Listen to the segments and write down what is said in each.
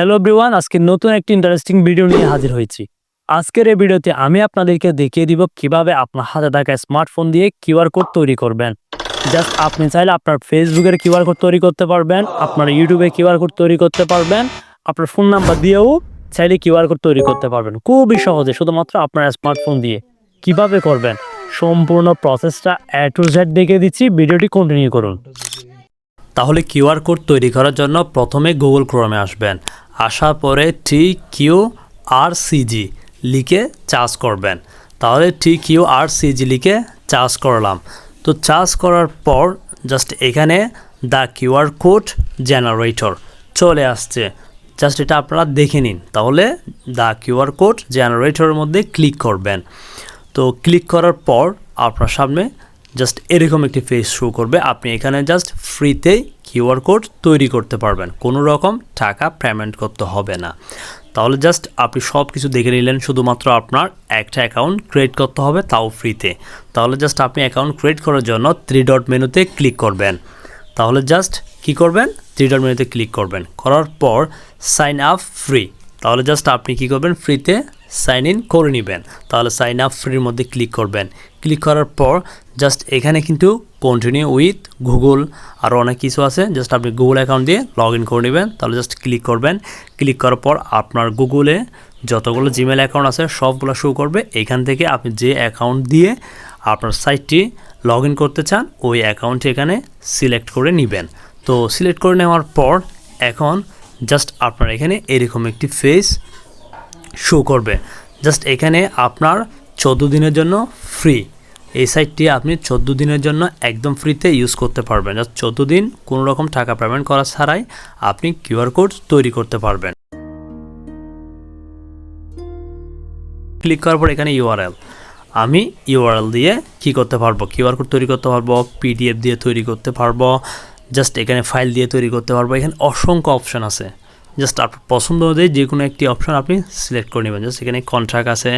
Hello everyone আজকে নতুন একটি ইন্টারেস্টিং ভিডিও নিয়ে হাজির হয়েছি। আজকের এই ভিডিওতে আমি আপনাদেরকে দেখিয়ে দিব কীভাবে আপনার হাতে থাকা স্মার্টফোন দিয়ে কিউআর কোড তৈরি করবেন। জাস্ট আপনি চাইলে আপনার ফেসবুকের কিউআর কোড তৈরি করতে পারবেন, আপনার ইউটিউবে কিউআর কোড তৈরি করতে পারবেন, আপনার ফোন নাম্বার দিয়েও চাইলে কিউআর কোড তৈরি করতে পারবেন। খুবই সহজে, শুধুমাত্র আপনার স্মার্টফোন দিয়ে। কীভাবে করবেন? সম্পূর্ণ প্রসেসটা এ টু জেড দেখিয়ে দিচ্ছি ভিডিওটি কন্টিনিউ করুন। তাহলে কিউআর কোড তৈরি করার জন্য প্রথমে গুগল ক্রোমে আসবেন। আসার পরে T Q R C G লিখে চার্জ করবেন। তাহলে T Q R C G লিখে চার্জ করলাম। তো চার্জ করার পর জাস্ট এখানে দ্য কিউআর কোড জেনারেটর চলে আসছে। জাস্ট এটা আপনারা দেখে নিন। তাহলে দ্য কিউআর কোড জেনারেটরের মধ্যে ক্লিক করবেন। তো ক্লিক করার পর আপনার সামনে জাস্ট এরকম একটি ফেস শো করবে। আপনি এখানে জাস্ট ফ্রিতেই কিউআর কোড তৈরি করতে পারবেন। কোনো রকম টাকা পেমেন্ট করতে হবে না। তাহলে জাস্ট আপনি সব কিছু দেখে নিলেন, শুধুমাত্র আপনার একটা অ্যাকাউন্ট ক্রিয়েট করতে হবে, তাও ফ্রিতে তাহলে জাস্ট আপনি অ্যাকাউন্ট ক্রিয়েট করার জন্য থ্রি ডট মেনুতে ক্লিক করবেন। তাহলে জাস্ট কি করবেন? থ্রি ডট মেনুতে ক্লিক করবেন। করার পর সাইন আপ ফ্রি তাহলে জাস্ট আপনি কি করবেন? ফ্রিতে সাইন ইন করে নেবেন। তাহলে সাইন আপ ফ্রির মধ্যে ক্লিক করবেন। ক্লিক করার পর জাস্ট এখানে কিন্তু কন্টিনিউ উইথ গুগল আরও অনেক কিছু আছে। জাস্ট আপনি গুগল অ্যাকাউন্ট দিয়ে লগ ইন করে নেবেন, তাহলে জাস্ট ক্লিক করবেন। ক্লিক করার পর আপনার গুগলে যতগুলো জিমেল অ্যাকাউন্ট আছে, সবগুলো শো করবে। এখান থেকে আপনি যে অ্যাকাউন্ট দিয়ে আপনার সাইটটি লগ করতে চান, ওই অ্যাকাউন্টটি এখানে সিলেক্ট করে নেবেন। তো সিলেক্ট করে নেওয়ার পর এখন জাস্ট আপনার এখানে এরকম একটি ফেস শো করবে। জাস্ট এখানে আপনার চোদ্দ দিনের জন্য ফ্রি এই সাইটটি আপনি চোদ্দ দিনের জন্য একদম ফ্রিতে ইউজ করতে পারবেন। জাস্ট চোদ্দ দিন কোনো রকম টাকা পেমেন্ট করা ছাড়াই আপনি কিউআর কোড তৈরি করতে পারবেন। ক্লিক করার পর এখানে ইউআরএল আমি ইউআরএল দিয়ে কি করতে পারব? কিউআর কোড তৈরি করতে পারব পিডিএফ দিয়ে তৈরি করতে পারব, জাস্ট এখানে ফাইল দিয়ে তৈরি করতে পারব। এখানে অসংখ্য অপশান আছে। জাস্ট আপনার পছন্দ অনুযায়ী যে কোনো একটি অপশন আপনি সিলেক্ট করে নেবেন। জাস্ট এখানে কন্ট্রাক্ট আছে,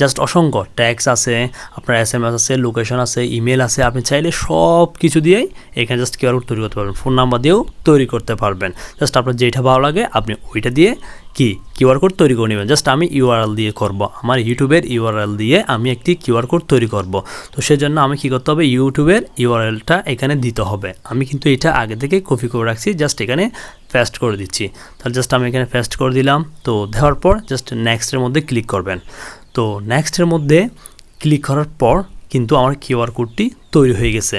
জাস্ট অসংখ্য ট্যাক্স আছে, আপনার এস এম এস আছে লোকেশন আছে ইমেল আছে, আপনি চাইলে সব কিছু দিয়েই এখানে জাস্ট কিউআর কোড তৈরি করতে পারবেন। ফোন নাম্বার দিয়েও তৈরি করতে পারবেন। জাস্ট আপনার যেটা ভালো লাগে আপনি ওইটা দিয়ে কি কিউআর কোড তৈরি করে নেবেন। জাস্ট আমি ইউআরএল দিয়ে করব, আমার ইউটিউবের ইউআরএল দিয়ে আমি একটি কিউআর কোড তৈরি করব। তো সেজন্য আমি কি করতে হবে, ইউটিউবের ইউআরএলটা এখানে দিতে হবে। আমি কিন্তু এটা আগে থেকে কপি করে রাখছি, জাস্ট এখানে পেস্ট করে দিচ্ছি। তাহলে জাস্ট আমি এখানে পেস্ট করে দিলাম। তো দেওয়ার পর জাস্ট নেক্সটের মধ্যে ক্লিক করবেন। তো নেক্সটের মধ্যে ক্লিক করার পর কিন্তু আমার কিউআর কোডটি তৈরি হয়ে গেছে।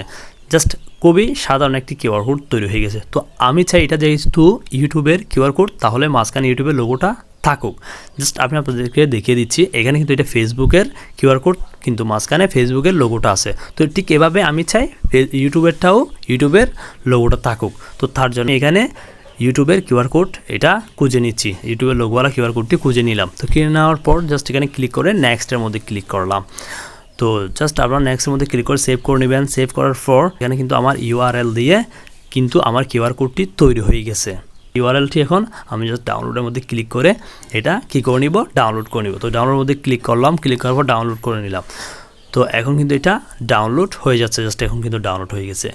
জাস্ট খুবই সাধারণ একটি কিউআর কোড তৈরি হয়ে গেছে। তো আমি চাই এটা যেহেতু ইউটিউবের কিউআর কোড তাহলে মাঝখানে ইউটিউবের লোগোটা থাকুক। জাস্ট আমি আপনাদেরকে দেখিয়ে দিচ্ছি, এখানে কিন্তু এটা ফেসবুকের কিউআর কোড কিন্তু মাঝখানে ফেসবুকের লোগোটা আছে। তো ঠিক এভাবে আমি চাই ইউটিউবেরটাও ইউটিউবের লোগোটা থাকুক। তো তার জন্য এখানে ইউটিউবের কিউআর কোড এটা খুঁজে নিচ্ছি। ইউটিউবের লোকওয়ালা কিউআর কোডটি খুঁজে নিলাম। তো কিনে নেওয়ার পর জাস্ট এখানে ক্লিক করে নেক্সটের মধ্যে ক্লিক করলাম। তো জাস্ট আপনার নেক্সটের মধ্যে ক্লিক করে সেভ করে নেবেন। সেভ করার পর এখানে কিন্তু আমার ইউআরএল দিয়ে কিন্তু আমার কিউআর কোডটি তৈরি হয়ে গেছে। ইউআরএলটি এখন আমি জাস্ট ডাউনলোডের মধ্যে ক্লিক করে এটা কী করে নিব? ডাউনলোড করে নিব। তো ডাউনলোডের মধ্যে ক্লিক করলাম। ক্লিক করার পর ডাউনলোড করে নিলাম। তো এখন কিন্তু এটা ডাউনলোড হয়ে যাচ্ছে। জাস্ট এখন কিন্তু ডাউনলোড হয়ে গেছে।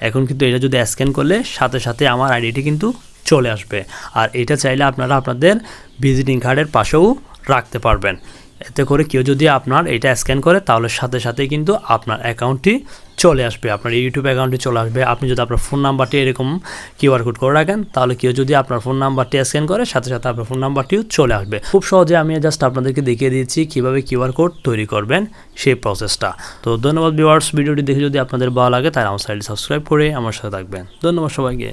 এখন কিন্তু এটা যদি স্ক্যান করলে সাথে সাথে আমার আইডিটি কিন্তু চলে আসবে। আর এটা চাইলে আপনারা আপনাদের ভিজিটিং কার্ডের পাশেও রাখতে পারবেন। এতে করে কেউ যদি আপনার এটা স্ক্যান করে, তাহলে সাথে সাথে কিন্তু আপনার অ্যাকাউন্টটি চলে আসবে, আপনার ইউটিউব অ্যাকাউন্টে চলে আসবে। আপনি যদি আপনার ফোন নাম্বারটি এরকম কিউআর কোড করে রাখেন, তাহলে কেউ যদি আপনার ফোন নাম্বারটি স্ক্যান করে, সাথে সাথে আপনার ফোন নাম্বারটিও চলে আসবে। খুব সহজে আমি জাস্ট আপনাদেরকে দেখিয়ে দিয়েছি কীভাবে কিউআর কোড তৈরি করবেন সেই প্রসেসটা তো ধন্যবাদ ভিউয়ার্স ভিডিওটি দেখে যদি আপনাদের ভালো লাগে, তাহলে আমার সাইডে সাবস্ক্রাইব করে আমার সাথে থাকবেন। ধন্যবাদ সবাইকে।